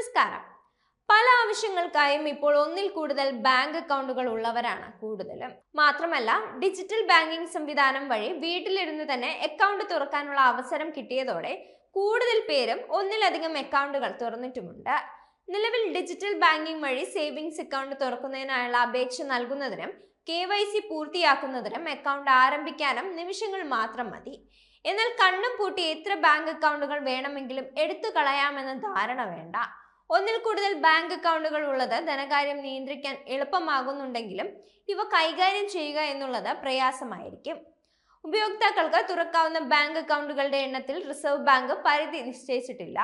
നമസ്കാരം. പല ആവശ്യങ്ങൾക്കായും ഇപ്പോൾ ഒന്നിൽ കൂടുതൽ ബാങ്ക് അക്കൗണ്ടുകൾ ഉള്ളവരാണ് കൂടുതലും. മാത്രമല്ല ഡിജിറ്റൽ ബാങ്കിംഗ് സംവിധാനം വഴി വീട്ടിലിരുന്ന് തന്നെ അക്കൗണ്ട് തുറക്കാനുള്ള അവസരം കിട്ടിയതോടെ കൂടുതൽ പേരും ഒന്നിലധികം അക്കൗണ്ടുകൾ തുറന്നിട്ടുമുണ്ട്. നിലവിൽ ഡിജിറ്റൽ ബാങ്കിംഗ് വഴി സേവിങ്സ് അക്കൗണ്ട് തുറക്കുന്നതിനായുള്ള അപേക്ഷ നൽകുന്നതിനും കെ വൈ സി പൂർത്തിയാക്കുന്നതിനും അക്കൗണ്ട് ആരംഭിക്കാനും നിമിഷങ്ങൾ മാത്രം മതി. എന്നാൽ കണ്ണും പൂട്ടി എത്ര ബാങ്ക് അക്കൗണ്ടുകൾ വേണമെങ്കിലും എടുത്തു കളയാമെന്ന ധാരണ വേണ്ട. ഒന്നിൽ കൂടുതൽ ബാങ്ക് അക്കൗണ്ടുകൾ ഉള്ളത് ധനകാര്യം നിയന്ത്രിക്കാൻ എളുപ്പമാകുന്നുണ്ടെങ്കിലും ഇവ കൈകാര്യം ചെയ്യുക എന്നുള്ളത് പ്രയാസമായിരിക്കും. ഉപയോക്താക്കൾക്ക് തുറക്കാവുന്ന ബാങ്ക് അക്കൗണ്ടുകളുടെ എണ്ണത്തിൽ റിസർവ് ബാങ്ക് പരിധി നിശ്ചയിച്ചിട്ടില്ല.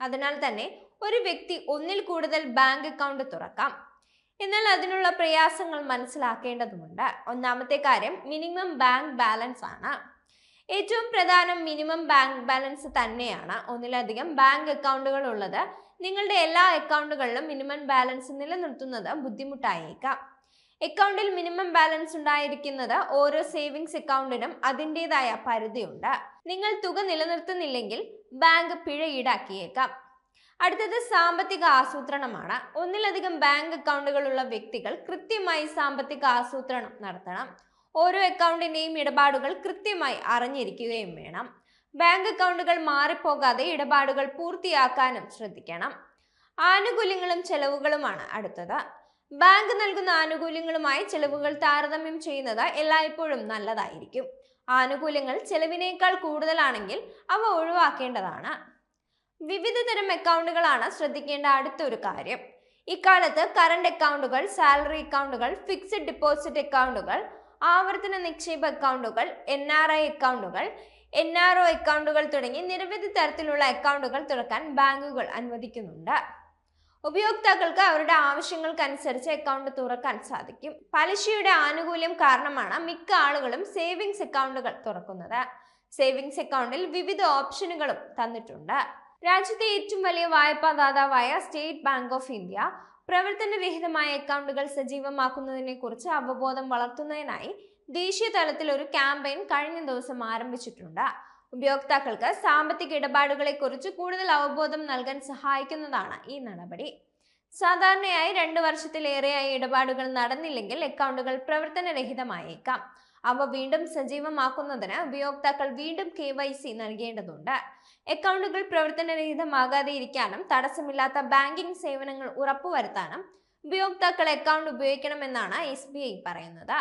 അതിനാൽ തന്നെ ഒരു വ്യക്തി ഒന്നിൽ കൂടുതൽ ബാങ്ക് അക്കൗണ്ട് തുറക്കാം. എന്നാൽ അതിനുള്ള പ്രയാസങ്ങൾ മനസ്സിലാക്കേണ്ടതുണ്ട്. ഒന്നാമത്തെ കാര്യം മിനിമം ബാങ്ക് ബാലൻസ് ആണ് ഏറ്റവും പ്രധാനം മിനിമം ബാങ്ക് ബാലൻസ് തന്നെയാണ്. ഒന്നിലധികം ബാങ്ക് അക്കൗണ്ടുകൾ ഉള്ളത് നിങ്ങളുടെ എല്ലാ അക്കൗണ്ടുകളിലും മിനിമം ബാലൻസ് നിലനിർത്തുന്നത് ബുദ്ധിമുട്ടായേക്കാം. അക്കൗണ്ടിൽ മിനിമം ബാലൻസ് ഉണ്ടായിരിക്കുന്നത് ഓരോ സേവിങ്സ് അക്കൗണ്ടിനും അതിന്റെതായ പരിധിയുണ്ട്. നിങ്ങൾ തുക നിലനിർത്തുന്നില്ലെങ്കിൽ ബാങ്ക് പിഴ ഈടാക്കിയേക്കാം. അടുത്തത് സാമ്പത്തിക ആസൂത്രണമാണ്. ഒന്നിലധികം ബാങ്ക് അക്കൗണ്ടുകളുള്ള വ്യക്തികൾ കൃത്യമായി സാമ്പത്തിക ആസൂത്രണം നടത്തണം. ഓരോ അക്കൗണ്ടിന്റെയും ഇടപാടുകൾ കൃത്യമായി അറിഞ്ഞിരിക്കുകയും വേണം. ബാങ്ക് അക്കൗണ്ടുകൾ മാറിപ്പോകാതെ ഇടപാടുകൾ പൂർത്തിയാക്കാനും ശ്രദ്ധിക്കണം. ആനുകൂല്യങ്ങളും ചെലവുകളുമാണ് അടുത്തത്. ബാങ്ക് നൽകുന്ന ആനുകൂല്യങ്ങളുമായി ചെലവുകൾ താരതമ്യം ചെയ്യുന്നത് എല്ലായ്പ്പോഴും നല്ലതായിരിക്കും. ആനുകൂല്യങ്ങൾ ചെലവിനേക്കാൾ കൂടുതലാണെങ്കിൽ അവ ഒഴിവാക്കേണ്ടതാണ്. വിവിധ തരം അക്കൗണ്ടുകളാണ് ശ്രദ്ധിക്കേണ്ട അടുത്തൊരു കാര്യം. ഇക്കാലത്ത് കറണ്ട് അക്കൗണ്ടുകൾ സാലറി അക്കൗണ്ടുകൾ ഫിക്സഡ് ഡിപ്പോസിറ്റ് അക്കൗണ്ടുകൾ ആവർത്തന നിക്ഷേപ അക്കൗണ്ടുകൾ എൻ ആർ ഐ അക്കൗണ്ടുകൾ എൻ ആർ ഒ അക്കൗണ്ടുകൾ തുടങ്ങി നിരവധി തരത്തിലുള്ള അക്കൗണ്ടുകൾ തുറക്കാൻ ബാങ്കുകൾ അനുവദിക്കുന്നുണ്ട്. ഉപയോക്താക്കൾക്ക് അവരുടെ ആവശ്യങ്ങൾക്കനുസരിച്ച് അക്കൗണ്ട് തുറക്കാൻ സാധിക്കും. പലിശയുടെ ആനുകൂല്യം കാരണമാണ് മിക്ക ആളുകളും സേവിങ്സ് അക്കൗണ്ടുകൾ തുറക്കുന്നത്. സേവിങ്സ് അക്കൗണ്ടിൽ വിവിധ ഓപ്ഷനുകളും തന്നിട്ടുണ്ട്. രാജ്യത്തെ ഏറ്റവും വലിയ വായ്പാദാതാവായ സ്റ്റേറ്റ് ബാങ്ക് ഓഫ് ഇന്ത്യ പ്രവർത്തനരഹിതമായ അക്കൗണ്ടുകൾ സജീവമാക്കുന്നതിനെ കുറിച്ച് അവബോധം വളർത്തുന്നതിനായി ദേശീയ തലത്തിൽ ഒരു ക്യാമ്പയിൻ കഴിഞ്ഞ ദിവസം ആരംഭിച്ചിട്ടുണ്ട്. ഉപയോക്താക്കൾക്ക് സാമ്പത്തിക ഇടപാടുകളെ കുറിച്ച് കൂടുതൽ അവബോധം നൽകാൻ സഹായിക്കുന്നതാണ് ഈ നടപടി. സാധാരണയായി രണ്ട് വർഷത്തിലേറെയായി ഇടപാടുകൾ നടന്നില്ലെങ്കിൽ അക്കൗണ്ടുകൾ പ്രവർത്തനരഹിതമായേക്കാം. അവ വീണ്ടും സജീവമാക്കുന്നതിന് ഉപയോക്താക്കൾ വീണ്ടും കെ വൈ സി നൽകേണ്ടതുണ്ട്. അക്കൗണ്ടുകൾ പ്രവർത്തനരഹിതമാകാതെ ഇരിക്കാനും തടസ്സമില്ലാത്ത ബാങ്കിംഗ് സേവനങ്ങൾ ഉറപ്പുവരുത്താനും ഉപയോക്താക്കൾ അക്കൗണ്ട് ഉപയോഗിക്കണമെന്നാണ് എസ് പറയുന്നത്.